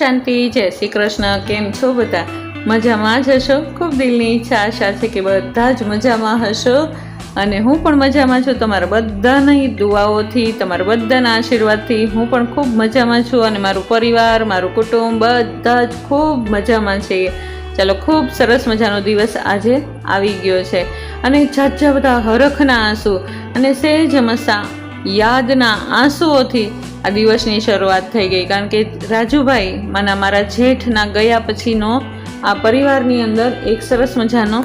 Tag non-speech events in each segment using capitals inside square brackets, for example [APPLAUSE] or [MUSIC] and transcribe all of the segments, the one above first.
શાંતિ, જય શ્રી કૃષ્ણ, કેમ છો બધા? મજામાં જ હશો? ખૂબ દિલની ઈચ્છા, આશા છે કે બધા જ મજામાં હશો. અને હું પણ મજામાં છું. તમારા બધાની દુઆઓથી, તમારા બધાના આશીર્વાદથી હું પણ ખૂબ મજામાં છું. અને મારું પરિવાર, મારું કુટુંબ બધા જ ખૂબ મજામાં છે. ચાલો, ખૂબ સરસ મજાનો દિવસ આજે આવી ગયો છે. અને જાજા બધા હરખના આંસુ અને સહેજ મસા યાદના આંસુઓથી આ દિવસની શરૂઆત થઈ ગઈ. કારણ કે રાજુભાઈ, માના મારા જેઠના ગયા પછીનો આ પરિવારની અંદર એક સરસ મજાનો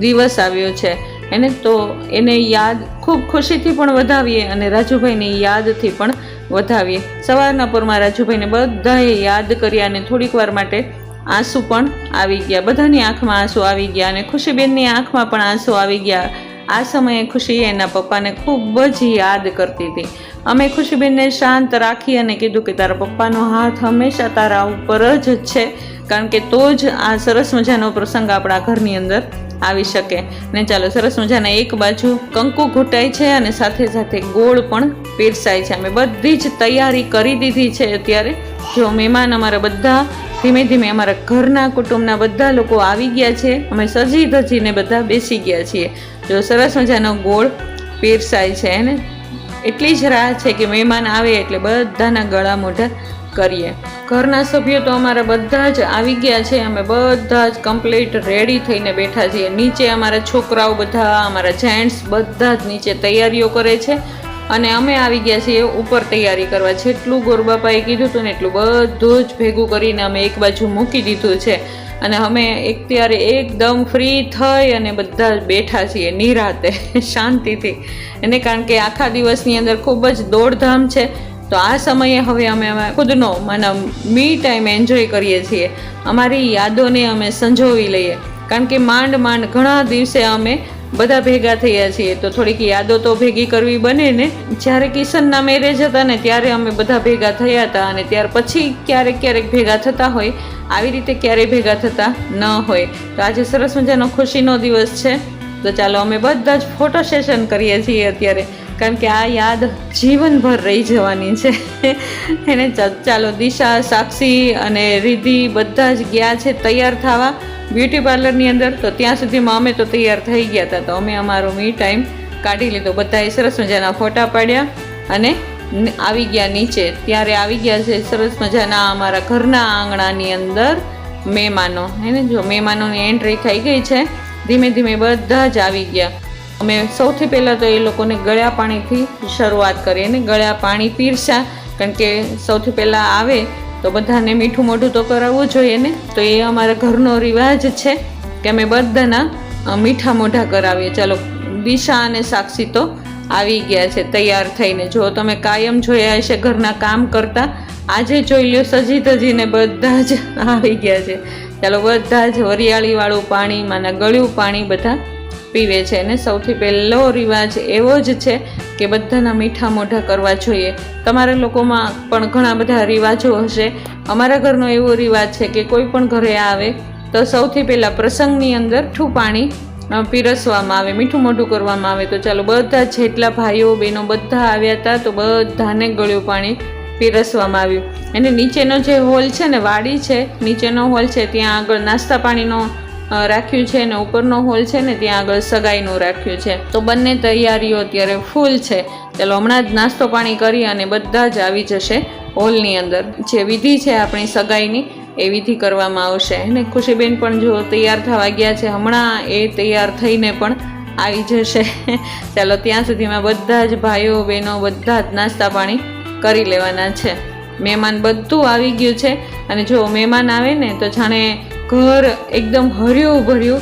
દિવસ આવ્યો છે. એને તો એને યાદ ખૂબ ખુશીથી પણ વધાવીએ અને રાજુભાઈની યાદથી પણ વધાવીએ. સવારના પરમાં રાજુભાઈને બધાએ યાદ કર્યા અને થોડીક વાર માટે આંસુ પણ આવી ગયા. બધાની આંખમાં આંસુ આવી ગયા અને ખુશીબેનની આંખમાં પણ આંસુ આવી ગયા. આ સમયે ખુશી એના પપ્પાને ખૂબ જ યાદ કરતી હતી. અમે ખુશીબેનને શાંત રાખી અને કીધું કે તારા પપ્પાનો હાથ હંમેશા તારા ઉપર જ છે, કારણ કે તો જ આ સરસ મજાનો પ્રસંગ આપણા ઘરની અંદર આવી શકે. ને ચાલો, સરસ મજાના એક બાજુ કંકુ ઘૂંટાય છે અને સાથે સાથે ગોળ પણ પીરસાય છે. અમે બધી જ તૈયારી કરી દીધી છે અત્યારે. જો મહેમાન અમારા બધા, ધીમે ધીમે અમારા ઘરના કુટુંબના બધા લોકો આવી ગયા છે. અમે સજી ધજીને બધા બેસી ગયા છીએ. જો સરસ મજાનો ગોળ પીરસાય છે ને એટલી જ રાહ છે કે મહેમાન આવે એટલે બધાના ગળા મોઢા કરીએ. ઘરના સભ્યો તો અમારા બધા જ આવી ગયા છે. અમે બધા જ કમ્પ્લીટ રેડી થઈને બેઠા છીએ. નીચે અમારા છોકરાઓ બધા, અમારા જેન્ટ્સ બધા જ નીચે તૈયારીઓ કરે છે. અને અમે આવી ગયા છીએ ઉપર તૈયારી કરવા. જેટલું ગોરબાપાએ કીધું હતું ને એટલું બધું જ ભેગું કરીને અમે એક બાજુ મૂકી દીધું છે. અને અમે એક ત્યારે એકદમ ફ્રી થઈ અને બધા બેઠા છીએ નિરાતે, [LAUGHS] શાંતિથી. એને કારણ કે આખા દિવસની અંદર ખૂબ જ દોડધામ છે. તો આ સમયે હવે અમે અમે ખુદનો, મને મી ટાઈમ એન્જોય કરીએ છીએ. અમારી યાદોને અમે સંજોવી લઈએ. કારણ કે માંડ માંડ ઘણા દિવસે અમે બધા ભેગા થયા છીએ તો થોડીક યાદો તો ભેગી કરવી બને ને. જ્યારે કિશનના મેરેજ હતા ને, ત્યારે અમે બધા ભેગા થયા હતા અને ત્યાર પછી ક્યારેક ક્યારેક ભેગા થતા હોય. આવી રીતે ક્યારેય ભેગા થતા ન હોય. તો આજે સરસ મજાનો ખુશીનો દિવસ છે. તો ચાલો અમે બધા જ ફોટો સેશન કરીએ છીએ અત્યારે. કારણ કે આ યાદ જીવનભર રહી જવાની છે. [LAUGHS] એને ચાલો દિશા, સાક્ષી અને રિધિ બધા જ ગયા છે તૈયાર થવા. બ્યુટી પાર્લરની અંદર તો ત્યાં સુધીમાં અમે તો તૈયાર થઈ ગયા હતા. તો અમે અમારો મી ટાઈમ કાઢી લીધો. બધાએ સરસ મજાના ફોટા પાડ્યા અને આવી ગયા નીચે. ત્યારે આવી ગયા છે સરસ મજાના અમારા ઘરના આંગણાની અંદર મહેમાનો. હે ને? જો મહેમાનોની એન્ટ્રી થઈ ગઈ છે. ધીમે ધીમે બધા જ આવી ગયા. અમે સૌથી પહેલાં તો એ લોકોને ગળ્યા પાણીથી શરૂઆત કરી અને ગળ્યા પાણી પીરસા કારણ કે સૌથી પહેલાં આવે તો બધાને મીઠું મોઢું તો કરાવવું જોઈએ ને? તો એ અમારા ઘરનો રિવાજ છે કે અમે બધાના મીઠા મોઢા કરાવીએ. ચાલો, દિશા અને સાક્ષી તો આવી ગયા છે, તૈયાર થઈને. જો તમે કાયમ જોયા હશે ઘરના કામ કરતા, આજે જોઈ લ્યો સજી ધજીને બધા જ આવી ગયા છે. ચાલો, બધા જ વરિયાળીવાળું પાણી, માના ગળ્યું પાણી બધા પીવે છે અને સૌથી પહેલો રિવાજ એવો જ છે કે બધાના મીઠા મોઢા કરવા જોઈએ. તમારા લોકોમાં પણ ઘણા બધા રિવાજો હશે. અમારા ઘરનો એવો રિવાજ છે કે કોઈ પણ ઘરે આવે તો સૌથી પહેલાં પ્રસંગની અંદર ઠું પાણી પીરસવામાં આવે, મીઠું મોઢું કરવામાં આવે. તો ચાલો બધા જેટલા ભાઈઓ, બહેનો બધા આવ્યા હતા તો બધાને ગળ્યું પાણી પીરસવામાં આવ્યું. અને નીચેનો જે હોલ છે ને વાડી છે, નીચેનો હોલ છે, ત્યાં આગળ નાસ્તા પાણીનો રાખ્યું છે અને ઉપરનો હોલ છે ને ત્યાં આગળ સગાઈનું રાખ્યું છે. તો બંને તૈયારીઓ અત્યારે ફૂલ છે. ચાલો, હમણાં જ નાસ્તો પાણી કરી અને બધા જ આવી જશે હોલની અંદર. જે વિધિ છે આપણી સગાઈની, એ વિધિ કરવામાં આવશે. અને ખુશીબેન પણ જો તૈયાર થવા ગયા છે, હમણાં એ તૈયાર થઈને પણ આવી જશે. [LAUGHS] ચાલો, ત્યાં સુધીમાં બધા જ ભાઈઓ, બહેનો બધા જ નાસ્તા પાણી કરી લેવાના છે. મહેમાન બધું આવી ગયું છે. અને જો મહેમાન આવે ને, તો જાણે ઘર એકદમ હર્યું ભર્યું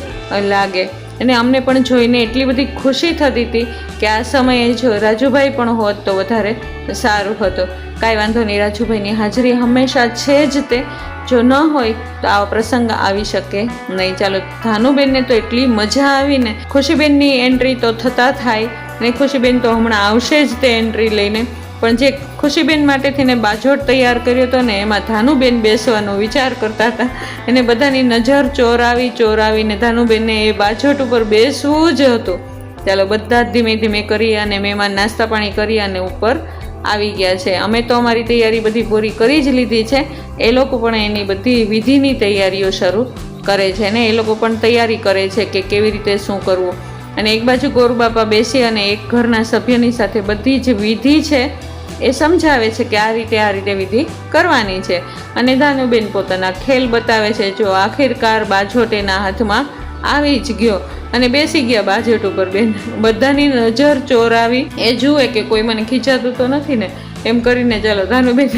લાગે. અને અમને પણ જોઈને એટલી બધી ખુશી થતી હતી કે આ સમયે જો રાજુભાઈ પણ હોત તો વધારે સારું હતું. કાંઈ વાંધો નહીં, રાજુભાઈની હાજરી હંમેશા છે જ તે. જો ન હોય તો આવા પ્રસંગ આવી શકે નહીં. ચાલો, ધાનુબેનને તો એટલી મજા આવીને, ખુશીબેનની એન્ટ્રી તો થતા થાય. અને ખુશીબેન તો હમણાં આવશે જ તે એન્ટ્રી લઈને. પણ જે ખુશીબેન માટે થઈને બાજોટ તૈયાર કર્યો હતો ને એમાં ધાનુબેન બેસવાનો વિચાર કરતા હતા. એને બધાની નજર ચોરાવી ચોરાવીને ધાનુબેનને એ બાજોટ ઉપર બેસવું જ હતું. ચાલો બધા જ ધીમે ધીમે કરી અને મહેમાન નાસ્તા પાણી કરી અને ઉપર આવી ગયા છે. અમે તો અમારી તૈયારી બધી પૂરી કરી જ લીધી છે. એ લોકો પણ એની બધી વિધિની તૈયારીઓ શરૂ કરે છે ને એ લોકો પણ તૈયારી કરે છે કે કેવી રીતે શું કરવું. અને એક બાજુ ગોરુબાપા બેસી અને એક ઘરના સભ્યની સાથે બધી જ વિધિ છે. એ સમજાવે છે કે આ રીતે આ રીતે વિધિ કરવાની છે. અને ધાનુબેન પોતાના ખેલ બતાવે છે, જો આખિરકાર બાજોટ એના હાથમાં આવી જ ગયો. અને બેસી ગયા બાજોટ ઉપર બેન. બધાની નજર ચોરાવી. એ જુએ કે કોઈ મને ખીચાતું તો નથી ને? એમ કરીને ચાલો ધાનુબેન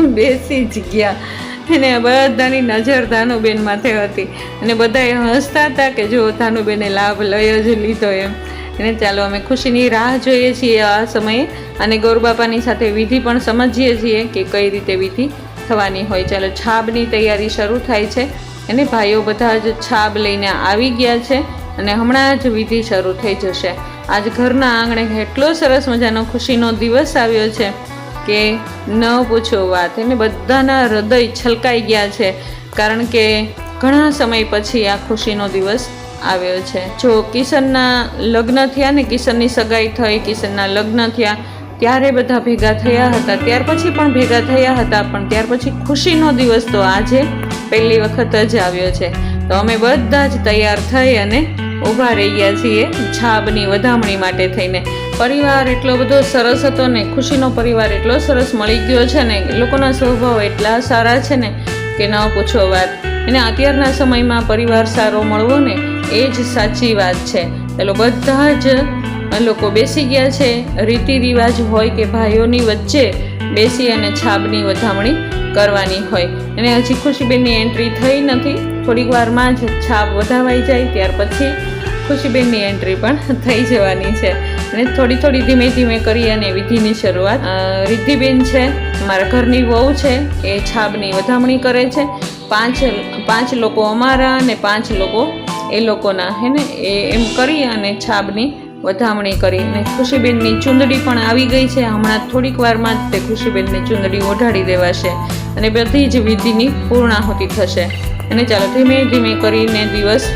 [LAUGHS] બેસી જ ગયા. એને બધાની નજર ધાનુબેન માથે હતી. અને બધાએ હસતા હતા કે જો ધાનુબેને લાભ લઈ જ લીધો એમ. એને ચાલો અમે ખુશીની રાહ જોઈએ છીએ આ સમયે અને ગૌરબાપાની સાથે વિધિ પણ સમજીએ છીએ કે કઈ રીતે વિધિ થવાની હોય. ચાલો, છાબની તૈયારી શરૂ થાય છે અને ભાઈઓ બધા જ છાબ લઈને આવી ગયા છે અને હમણાં જ વિધિ શરૂ થઈ જશે. આજ ઘરના આંગણે એટલો સરસ મજાનો ખુશીનો દિવસ આવ્યો છે કે ન પૂછો વાત. એને બધાના હૃદય છલકાઈ ગયા છે. કારણ કે ઘણા સમય પછી આ ખુશીનો દિવસ આવ્યો છે. જો કિશનના લગ્ન થયા ને કિશનની સગાઈ થઈ, કિશનના લગ્ન થયા, ત્યારે બધા ભેગા થયા હતા. ત્યાર પછી પણ ભેગા થયા હતા, પણ ત્યાર પછી ખુશીનો દિવસ તો આજે પહેલી વખત જ આવ્યો છે. તો અમે બધા જ તૈયાર થઈ અને ઊભા રહી ગયા છીએ છાબની વધામણી માટે થઈને. પરિવાર એટલો બધો સરસ હતો ને, ખુશીનો પરિવાર એટલો સરસ મળી ગયો છે ને, લોકોના સ્વભાવ એટલા સારા છે ને, કે ન પૂછો વાત. અને અત્યારના સમયમાં પરિવાર સારો મળવો ને એ જ સાચી વાત છે. પેલો બધા જ લોકો બેસી ગયા છે. રીતિ રિવાજ હોય કે ભાઈઓની વચ્ચે બેસી અને છાબની વધામણી કરવાની હોય. અને હજી ખુશીબેનની એન્ટ્રી થઈ નથી. થોડીક વારમાં જ છાપ વધાવાઈ જાય, ત્યાર પછી ખુશીબેનની એન્ટ્રી પણ થઈ જવાની છે. અને થોડી થોડી ધીમે ધીમે કરી અને વિધિની શરૂઆત. રિદ્ધિબેન છે, મારા ઘરની વહુ છે, એ છાબની વધામણી કરે છે. પાંચ પાંચ લોકો અમારા અને પાંચ લોકો એ લોકોના, હે ને, એ એમ કરી અને છાબની વધામણી કરી. અને ખુશીબેનની ચૂંદડી પણ આવી ગઈ છે. હમણાં થોડીક વારમાં જ તે ખુશીબેનની ચૂંદડી ઓઢાડી દેવાશે અને બધી જ વિધિની પૂર્ણાહુતિ થશે. અને ચાલો ધીમે ધીમે કરીને દિવસ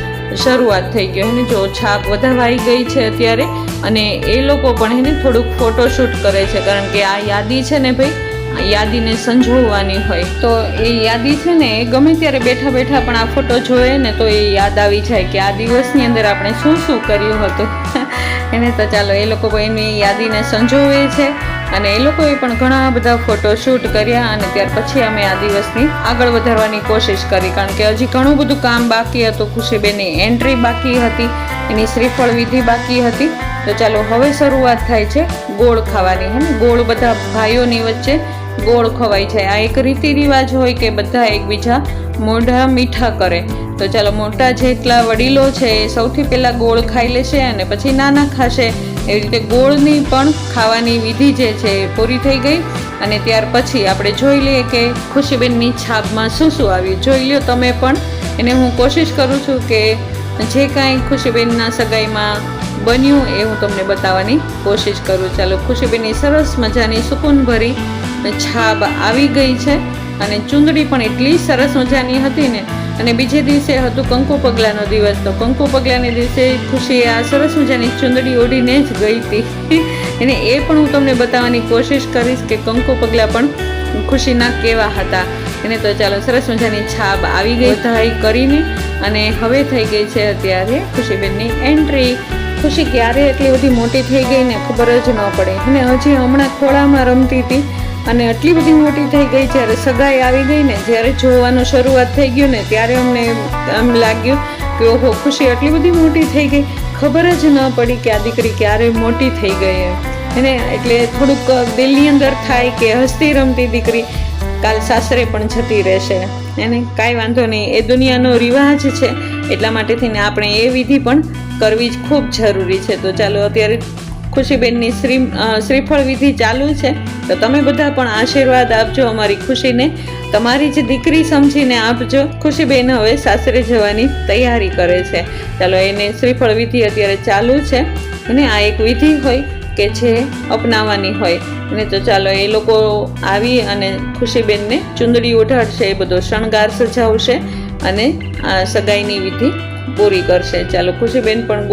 શરૂઆત થઈ ગયો. અને જો છાપ વધાવાઈ ગઈ છે અત્યારે અને એ લોકો પણ એને થોડુંક ફોટોશૂટ કરે છે. કારણ કે આ યાદી છે ને ભાઈ યાદીને સંજોવવાની હોય. તો એ યાદી છે ને, એ ગમે ત્યારે બેઠા બેઠા પણ આ ફોટો જોઈએ ને, તો એ યાદ આવી જાય કે આ દિવસની અંદર આપણે શું શું કર્યું હતું. [LAUGHS] એને તો ચાલો, એ લોકો એની યાદીને સંજોવે છે. અને એ લોકોએ પણ ઘણા બધા ફોટો શૂટ કર્યા અને ત્યાર પછી અમે આ દિવસની આગળ વધારવાની કોશિશ કરી. કારણ કે હજી ઘણું બધું કામ બાકી હતું. ખુશીબેનની એન્ટ્રી બાકી હતી. એની શ્રીફળ વિધિ બાકી હતી. તો ચાલો, હવે શરૂઆત થાય છે ગોળ ખાવાની. હે ને? ગોળ બધા ભાઈઓની વચ્ચે ગોળ ખવાય છે. આ એક રીતિ રિવાજ હોય કે બધા એકબીજા મોઢા મીઠા કરે. તો ચાલો, મોટા જેટલા વડીલો છે એ સૌથી પહેલાં ગોળ ખાઈ લેશે અને પછી નાના ખાશે. એવી રીતે ગોળની પણ ખાવાની વિધિ જે છે એ પૂરી થઈ ગઈ. અને ત્યાર પછી આપણે જોઈ લઈએ કે ખુશીબેનની છાપમાં શું શું આવ્યું. જોઈ લ્યો તમે પણ. એને હું કોશિશ કરું છું કે જે કાંઈ ખુશીબેનના સગાઈમાં બન્યું એ હું તમને બતાવવાની કોશિશ કરું. ચાલો, ખુશીબેનની સરસ મજાની સુકૂનભરી છાબ આવી ગઈ છે અને ચૂંદડી પણ એટલી સરસ મજાની હતી ને. અને બીજે દિવસે હતું કંકુ પગલાનો દિવસ. તો કંકુ પગલાને દિવસે ખુશી આ સરસ મજાની ચૂંદડી ઓઢીને જ ગઈ હતી. અને એ પણ હું તમને બતાવવાની કોશિશ કરીશ કે કંકુ પગલા પણ ખુશીના કેવા હતા. એને તો ચાલો સરસ મજાની છાબ આવી ગઈ. થાય કરીને અને હવે થઈ ગઈ છે અત્યારે ખુશીબેનની એન્ટ્રી. ખુશી ક્યારે એટલી બધી મોટી થઈ ગઈ ને ખબર જ ન પડે. અને હજી હમણાં ખોળામાં રમતી હતી. અને આટલી બધી મોટી થઈ ગઈ જ્યારે સગાઈ આવી ગઈ ને, જ્યારે જોવાનું શરૂઆત થઈ ગયું ને, ત્યારે અમને આમ લાગ્યું કે ઓહો, ખુશી આટલી બધી મોટી થઈ ગઈ. ખબર જ ન પડી કે આ દીકરી ક્યારે મોટી થઈ ગઈ એમ. એને એટલે થોડુંક દિલની અંદર થાય કે હસતી રમતી દીકરી કાલ સાસરે પણ જતી રહેશે. એને કાંઈ વાંધો નહીં. એ દુનિયાનો રિવાજ છે. એટલા માટે થઈને આપણે એ વિધિ પણ કરવી જ ખૂબ જરૂરી છે. તો ચાલો અત્યારે ખુશીબેનની શ્રી શ્રીફળ વિધિ ચાલુ છે. તો તમે બધા પણ આશીર્વાદ આપજો અમારી ખુશીને. તમારી જ દીકરી સમજીને આપજો. ખુશીબેન હવે સાસરે જવાની તૈયારી કરે છે. ચાલો એને શ્રીફળ વિધિ અત્યારે ચાલુ છે. અને આ એક વિધિ હોય કે જે અપનાવવાની હોય. અને તો ચાલો એ લોકો આવી અને ખુશીબેનને ચૂંદડી ઉઢાડશે એ બધો શણગાર સજાવશે અને આ સગાઈની વિધિ પૂરી કરશે. ચાલો ખુશીબેન પણ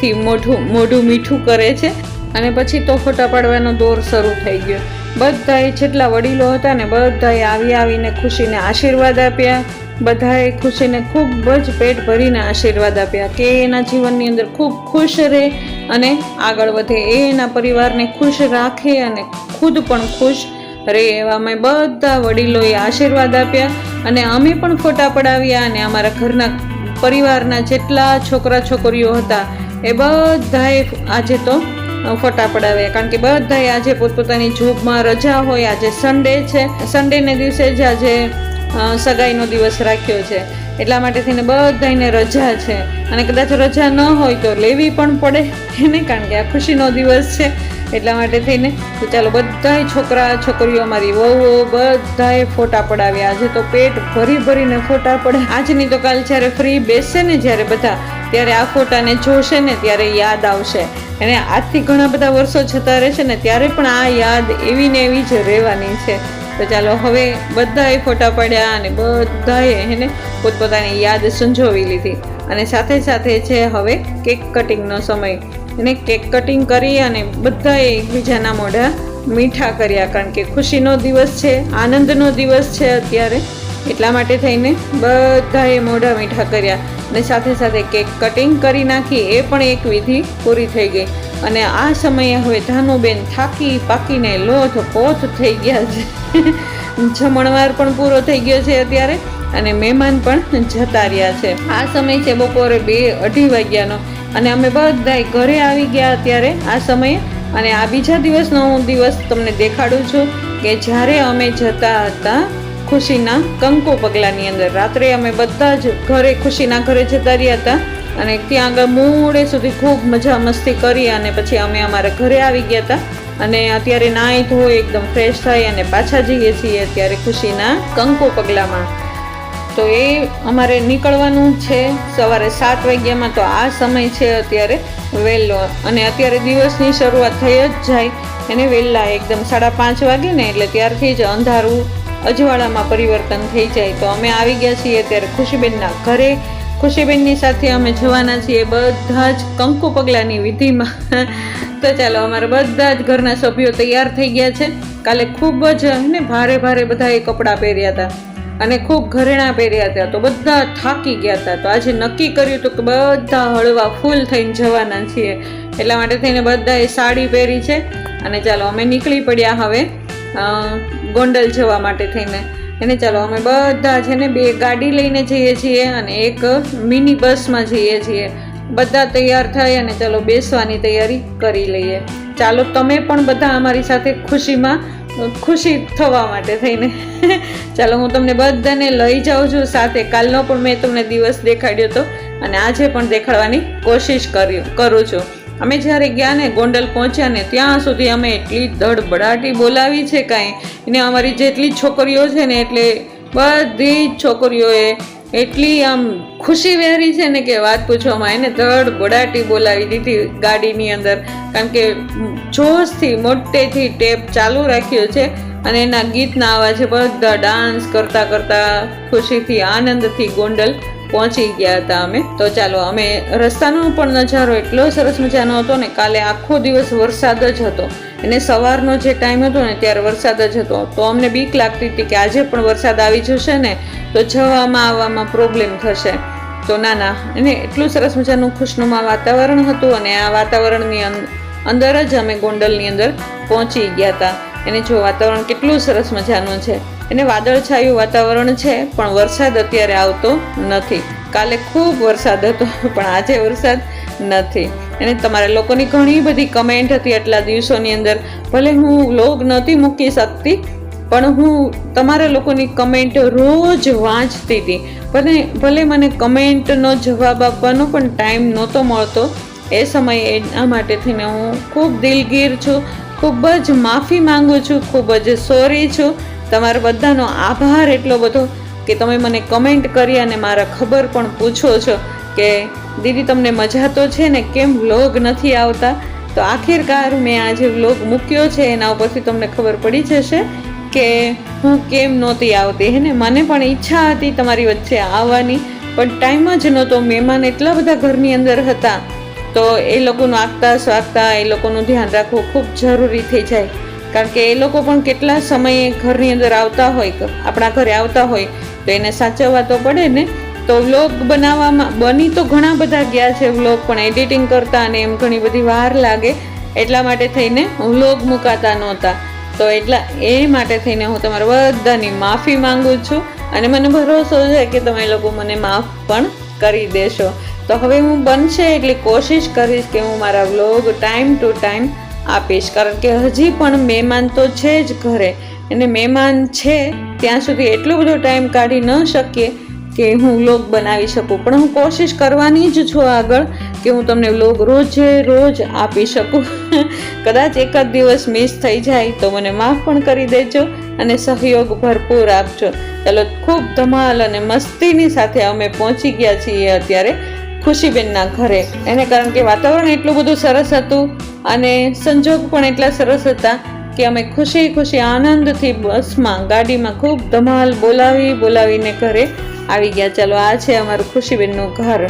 ગોળુંથી મોઢું મોઢું મીઠું કરે છે અને પછી તો ફોટા પાડવાનો દોર શરૂ થઈ ગયો. બધાએ જેટલા વડીલો હતા ને બધાએ આવી આવીને ખુશીને આશીર્વાદ આપ્યા. બધાએ ખુશીને ખૂબ જ પેટ ભરીને આશીર્વાદ આપ્યા કે એના જીવનની અંદર ખૂબ ખુશ રહે અને આગળ વધે. એ એના પરિવારને ખુશ રાખે અને ખુદ પણ ખુશ રહે એવા અમે બધા વડીલોએ આશીર્વાદ આપ્યા અને અમે પણ ફોટા પડાવ્યા અને અમારા ઘરના પરિવારના જેટલા છોકરા છોકરીઓ હતા એ બધાએ આજે તો ફોટા પડાવે કારણ કે બધાએ આજે પોતપોતાની જોબમાં રજા હોય, આજે સન્ડે છે. સન્ડેને દિવસે જ આજે સગાઈનો દિવસ રાખ્યો છે. એટલા માટે થઈને બધાને રજા છે. અને કદાચ રજા ન હોય તો લેવી પણ પડે. ને કારણ કે આ ખુશીનો દિવસ છે. એટલા માટે થઈને, તો ચાલો બધાય છોકરા, છોકરીઓ અમારી વહુઓ બધાએ ફોટા પડાવ્યા. આજે તો પેટ ભરી ભરીને ફોટા પડે આજની તો કાલ જ્યારે ફ્રી બેસે ને, જ્યારે બધા ત્યારે આ ફોટાને જોશે ને ત્યારે યાદ આવશે. અને આજથી ઘણા બધા વર્ષો જતા રહેશે ને ત્યારે પણ આ યાદ એવી ને એવી જ રહેવાની છે. તો ચાલો હવે બધાએ ફોટા પાડ્યા અને બધાએ એને પોતપોતાની યાદ સંજોવી લીધી. અને સાથે સાથે છે હવે કેક કટિંગનો સમય. એને કેક કટિંગ કરી અને બધાએ એકબીજાના મોઢા મીઠા કર્યા કારણ કે ખુશીનો દિવસ છે, આનંદનો દિવસ છે અત્યારે. એટલા માટે થઈને બધાએ મોઢા મીઠા કર્યા. અને સાથે સાથે કેક કટિંગ કરી નાખી એ પણ એક વિધિ પૂરી થઈ ગઈ. અને આ સમયે હવે ધાનુબેન થાકી પાકીને લોથ પોથ થઈ ગયા છે. જમણવાર પણ પૂરો થઈ ગયો છે અત્યારે અને મહેમાન પણ જતા રહ્યા છે. આ સમય છે બપોરે બે અઢી વાગ્યાનો અને અમે બધાય ઘરે આવી ગયા અત્યારે આ સમયે. અને આ બીજા દિવસનો હું દિવસ તમને દેખાડું છું કે જ્યારે અમે જતા હતા ખુશીના કંકુ પગલાની અંદર. રાત્રે અમે બધા જ ઘરે ખુશીના ઘરે જતા રહ્યા હતા અને ત્યાં આગળ મોડે સુધી ખૂબ મજા મસ્તી કરી અને પછી અમે અમારા ઘરે આવી ગયા હતા. અને અત્યારે નાહી ધોઈ એકદમ ફ્રેશ થઈ અને પાછા જઈએ છીએ અત્યારે ખુશીના કંકુ પગલામાં. તો એ અમારે નીકળવાનું છે સવારે સાત વાગ્યામાં, તો આ સમય છે અત્યારે વહેલો. અને અત્યારે દિવસની શરૂઆત થઈ જ જાય. એને વહેલા એકદમ સાડા પાંચ વાગે ને એટલે ત્યારથી જ અંધારું અજવાળામાં પરિવર્તન થઈ જાય તો અમે આવી ગયા છીએ ત્યારે ખુશીબેનના ઘરે. ખુશીબેનની સાથે અમે જવાના છીએ બધા જ કંકુ પગલાની વિધિમાં. [LAUGHS] તો ચાલો, અમારા બધા જ ઘરના સભ્યો તૈયાર થઈ ગયા છે. કાલે ખૂબ જ ને ભારે ભારે બધાએ કપડાં પહેર્યા હતા અને ખૂબ ઘરેણાં પહેર્યા હતા. તો બધા થાકી ગયા હતા. તો આજે નક્કી કર્યું હતું કે બધા હળવા ફૂલ થઈને જવાના છીએ. એટલા માટે થઈને બધાએ સાડી પહેરી છે. અને ચાલો, અમે નીકળી પડ્યા હવે. ગોંડલ જવા માટે થઈને. એને ચાલો, અમે બધા છે ને બે ગાડી લઈને જઈએ છીએ અને એક મિની બસમાં જઈએ છીએ. બધા તૈયાર થઈ અને ચાલો બેસવાની તૈયારી કરી લઈએ. ચાલો, તમે પણ બધા અમારી સાથે ખુશીમાં, ખુશી થવા માટે થઈને. [LAUGHS] ચાલો, હું તમને બધાને લઈ જાઉં છું. સાથે કાલનો પણ મેં તમને દિવસ દેખાડ્યો હતો અને આજે પણ દેખાડવાની કોશિશ કર્યું, કરું છું. અમે જ્યારે ગયા ને ગોંડલ પહોંચ્યા ને, ત્યાં સુધી અમે એટલી ધડબડાટી બોલાવી છે કાંઈ. એને અમારી જેટલી છોકરીઓ છે ને, એટલે બધી જ છોકરીઓએ એટલી આમ ખુશી વહેરી છે ને કે વાત પૂછવામાં એને દડ બડાટી બોલાવી દીધી ગાડીની અંદર. કારણ કે જોશથી મોટેથી ટેપ ચાલુ રાખ્યો છે અને એના ગીતના આવા છે બધા ડાન્સ કરતાં કરતાં ખુશીથી, આનંદથી ગોંડલ પહોંચી ગયા હતા અમે. તો ચાલો, અમે રસ્તાનો પણ નજારો એટલો સરસ મજાનો હતો ને, કાલે આખો દિવસ વરસાદ જ હતો. અને સવારનો જે ટાઈમ હતો ને, ત્યારે વરસાદ જ હતો. તો અમને બીક લાગતી હતી કે આજે પણ વરસાદ આવી જશે ને, તો જવામાં આવવામાં પ્રોબ્લેમ થશે. તો ના ના, એને એટલું સરસ મજાનું ખુશનુમા વાતાવરણ હતું અને આ વાતાવરણની અંદર જ અમે ગોંડલની અંદર પહોંચી ગયા હતા. એને જો વાતાવરણ કેટલું સરસ મજાનું છે. એને વાદળછાયું વાતાવરણ છે, પણ વરસાદ અત્યારે આવતો નથી. કાલે ખૂબ વરસાદ હતો, પણ આજે વરસાદ નથી. એને તમારા લોકોની ઘણી બધી કમેન્ટ હતી આટલા દિવસોની અંદર. ભલે હું વ્લોગ નહોતી મૂકી શકતી, પણ હું તમારા લોકોની કમેન્ટ રોજ વાંચતી હતી. ભલે ભલે મને કમેન્ટનો જવાબ આપવાનો પણ ટાઈમ નહોતો મળતો, એ સમયે એના માટે થઈને હું ખૂબ દિલગીર છું. ખૂબ જ માફી માંગુ છું, ખૂબ જ સોરી છું. તમારા બધાનો આભાર એટલો બધો કે તમે મને કમેન્ટ કરી અને મારા ખબર પણ પૂછો છો કે દીદી તમને મજા તો છે ને, કેમ વ્લોગ નથી આવતા? તો આખિરકાર મેં આજે વ્લોગ મૂક્યો છે, એના ઉપરથી તમને ખબર પડી જશે કે હું કેમ નહોતી આવતી, હે ને? મને પણ ઈચ્છા હતી તમારી વચ્ચે આવવાની, પણ ટાઈમ જ નહોતો. મહેમાન એટલા બધા ઘરની અંદર હતા તો એ લોકોનું આગતા સ્વાગતા, એ લોકોનું ધ્યાન રાખવું ખૂબ જરૂરી થઈ જાય. કારણ કે એ લોકો પણ કેટલા સમયે ઘરની અંદર આવતા હોય આપણા ઘરે આવતા હોય, તો એને સાચવવા તો પડે ને. તો વ્લોગ બનાવવામાં, બની તો ઘણા બધા ગયા છે વ્લોગ, પણ એડિટિંગ કરતા અને એમ ઘણી બધી વાર લાગે. એટલા માટે થઈને વ્લોગ મુકાતા નહોતા. તો એટલા, એ માટે થઈને હું તમારા બધાની માફી માંગુ છું. અને મને ભરોસો છે કે તમે લોકો મને માફ પણ કરી દેશો. તો હવે હું બનશે એટલી કોશિશ કરીશ કે હું મારા વ્લોગ ટાઈમ ટુ ટાઈમ આપીશ. કારણ કે હજી પણ મહેમાન તો છે જ ઘરે. અને મહેમાન છે, ત્યાં સુધી એટલો બધો ટાઈમ કાઢી ન શકીએ કે હું વ્લોગ બનાવી શકું. પણ હું કોશિશ કરવાની જ છું આગળ કે હું તમને વ્લોગ રોજે રોજ આપી શકું. [LAUGHS] કદાચ એક જ દિવસ મિસ થઈ જાય તો મને માફ પણ કરી દેજો અને સહયોગ ભરપૂર આપજો. ચાલો, ખૂબ ધમાલ અને મસ્તીની સાથે અમે પહોંચી ગયા છીએ અત્યારે. ખુશીબેનના ઘરે. એને કારણ કે વાતાવરણ એટલું બધું સરસ હતું અને સંજોગ પણ એટલા સરસ હતા કે અમે ખુશી ખુશી આનંદથી બસમાં, ગાડીમાં ખૂબ ધમાલ બોલાવી બોલાવીને ઘરે આવી ગયા. ચાલો, આ છે અમારું ખુશીબેનનું ઘર.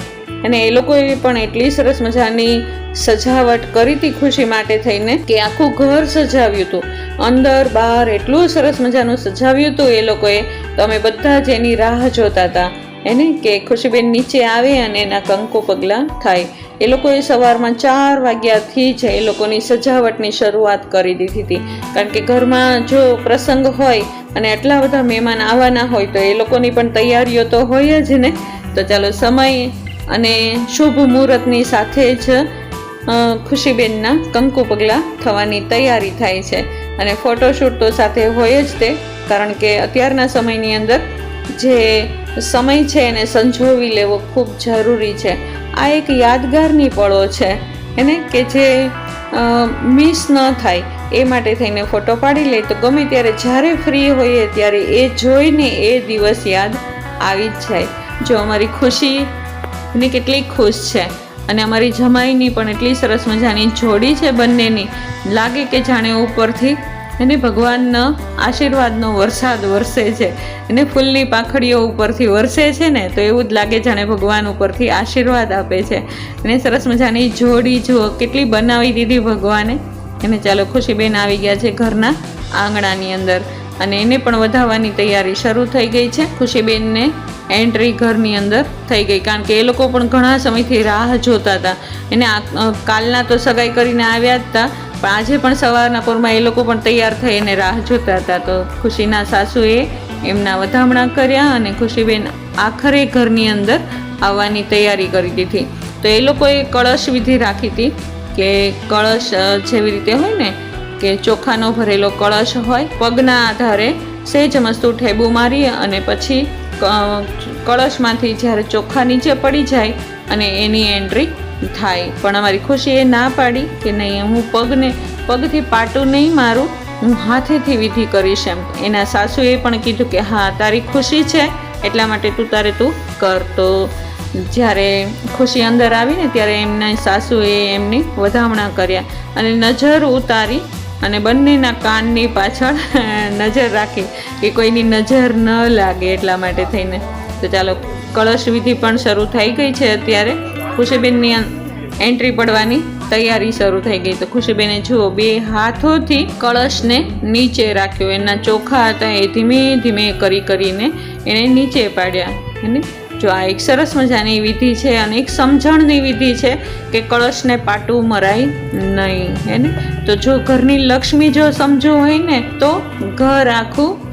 અને એ લોકોએ પણ એટલી સરસ મજાની સજાવટ કરી હતી ખુશી માટે થઈને કે આખું ઘર સજાવ્યું હતું. અંદર, બહાર એટલું સરસ મજાનું સજાવ્યું હતું એ લોકોએ. તો અમે બધા જ એની રાહ જોતા હતા. એને કે ખુશીબેન નીચે આવે અને એના કંકો પગલાં થાય. એ લોકોએ સવારમાં ચાર વાગ્યાથી જ એ લોકોની સજાવટની શરૂઆત કરી દીધી હતી. કારણ કે ઘરમાં જો પ્રસંગ હોય અને આટલા બધા મહેમાન આવવાના હોય તો એ લોકોની પણ તૈયારીઓ તો હોય જ ને? તો ચાલો સમય અને શુભ મુહૂર્તની સાથે જ ખુશીબેનના કંકુ પગલાં થવાની તૈયારી થાય છે. અને ફોટોશૂટ તો સાથે હોય જ તે, કારણ કે અત્યારના સમયની અંદર જે સમય છે એને સંજોવી લેવો ખૂબ જરૂરી છે. આ એક યાદગારની પળો છે, એને કે જે મિસ ન થાય, એ માટે થઈને ફોટો પાડી લે તો ગમે ત્યારે જ્યારે ફ્રી હોઈએ ત્યારે એ જોઈને એ દિવસ યાદ આવી જ જાય. જો અમારી ખુશી ને કેટલી ખુશ છે અને અમારી જમાઈની પણ એટલી સરસ મજાની જોડી છે બંનેની, લાગે કે જાણે ઉપરથી એને ભગવાનનો આશીર્વાદનો વરસાદ વરસે છે. એને ફૂલની પાંખડીઓ ઉપરથી વરસે છે ને, તો એવું જ લાગે જાણે ભગવાન ઉપરથી આશીર્વાદ આપે છે. અને સરસ મજાની જોડી જુઓ, કેટલી બનાવી દીધી ભગવાને. એને ચાલો ખુશીબેન આવી ગયા છે ઘરના આંગણાની અંદર. અને એને પણ વધાવવાની તૈયારી શરૂ થઈ ગઈ છે. ખુશીબેનને એન્ટ્રી ઘરની અંદર થઈ ગઈ, કારણ કે એ લોકો પણ ઘણા સમયથી રાહ જોતા હતા. એને કાલના તો સગાઈ કરીને આવ્યા જ હતા પણ આજે પણ સવારના પોરમાં એ લોકો પણ તૈયાર થઈને રાહ જોતા હતા. તો ખુશીના સાસુએ એમના વધામણા કર્યા અને ખુશીબેન આખરે ઘરની અંદર આવવાની તૈયારી કરી દીધી. તો એ લોકોએ કળશ વિધિ રાખી હતી કે કળશ જેવી રીતે હોય ને, કે ચોખાનો ભરેલો કળશ હોય, પગના આધારે સેજ મસ્તું ઠેબુ મારી અને પછી કળશમાંથી જ્યારે ચોખા નીચે પડી જાય અને એની એન્ટ્રી થાય. પણ અમારી ખુશી એ ના પાડી કે નહીં, હું પગને, પગથી પાટું નહીં મારું, હું હાથેથી વિધિ કરીશ એમ. એના સાસુએ પણ કીધું કે, હા, તારી ખુશી છે, એટલા માટે તું તારે તું કર. તો જ્યારે ખુશી અંદર આવીને ત્યારે એમના સાસુએ એમની વધામણા કર્યા અને નજર ઉતારી અને બંનેના કાનની પાછળ [LAUGHS] નજર રાખી કે કોઈની નજર ન લાગે એટલા માટે થઈને. તો ચાલો, કળશ વિધિ પણ શરૂ થઈ ગઈ છે અત્યારે. ખુશીબેનની એન્ટ્રી પડવાની તૈયારી શરૂ થઈ ગઈ. તો ખુશીબેને જુઓ, બે હાથોથી કળશને નીચે રાખ્યો. એના ચોખા હતા, એ ધીમે ધીમે કરી કરીને એણે નીચે પાડ્યા. એને જો આ એક સરસ મજાની વિધિ છે અને એક સમજણની વિધિ છે કે કળશને પાટું મરાય નહીં હેને તો જો ઘરની લક્ષ્મી જો સમજવું હોય ને, તો ઘર આખું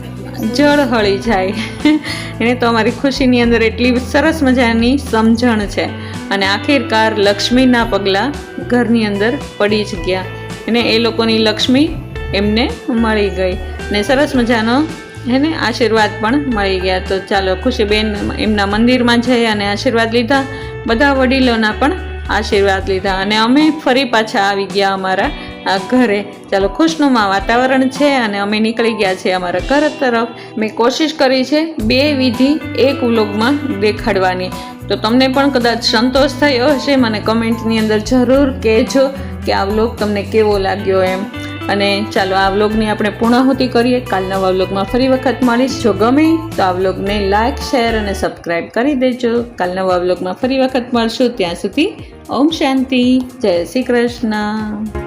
જળ હળી જાય. [LAUGHS] એને તો અમારી ખુશીની અંદર એટલી સરસ મજાની સમજણ છે. અને આખિરકાર લક્ષ્મીના પગલાં ઘરની અંદર પડી જ ગયા. અને એ લોકોની લક્ષ્મી એમને મળી ગઈ. ને સરસ મજાનો એને આશીર્વાદ પણ મળી ગયા. તો ચાલો, ખુશીબેન એમના મંદિરમાં જઈ અને આશીર્વાદ લીધા. બધા વડીલોના પણ આશીર્વાદ લીધા. અને અમે ફરી પાછા આવી ગયા અમારા આ ઘરે. ચાલો, ખુશનુમા વાતાવરણ છે અને અમે નીકળી ગયા છીએ અમારા ઘર તરફ. મેં કોશિશ કરી છે બે વિધિ એક વ્લોગમાં દેખાડવાની. તો તમને પણ કદાચ સંતોષ થયો હશે, મને કમેન્ટની અંદર જરૂર કહેજો કે આ વ્લોગ તમને કેવો લાગ્યો એમ. અને ચાલો આ વ્લોગની આપણે પૂર્ણાહુતિ કરીએ. કાલ નવા વ્લોગમાં ફરી વખત મળીશ. જો ગમે તો આ વ્લોગને લાઇક શેર અને સબસ્ક્રાઈબ કરી દેજો. કાલ નવા વ્લોગમાં ફરી વખત મળશું. ત્યાં સુધી ઓમ શાંતિ. જય શ્રી કૃષ્ણ.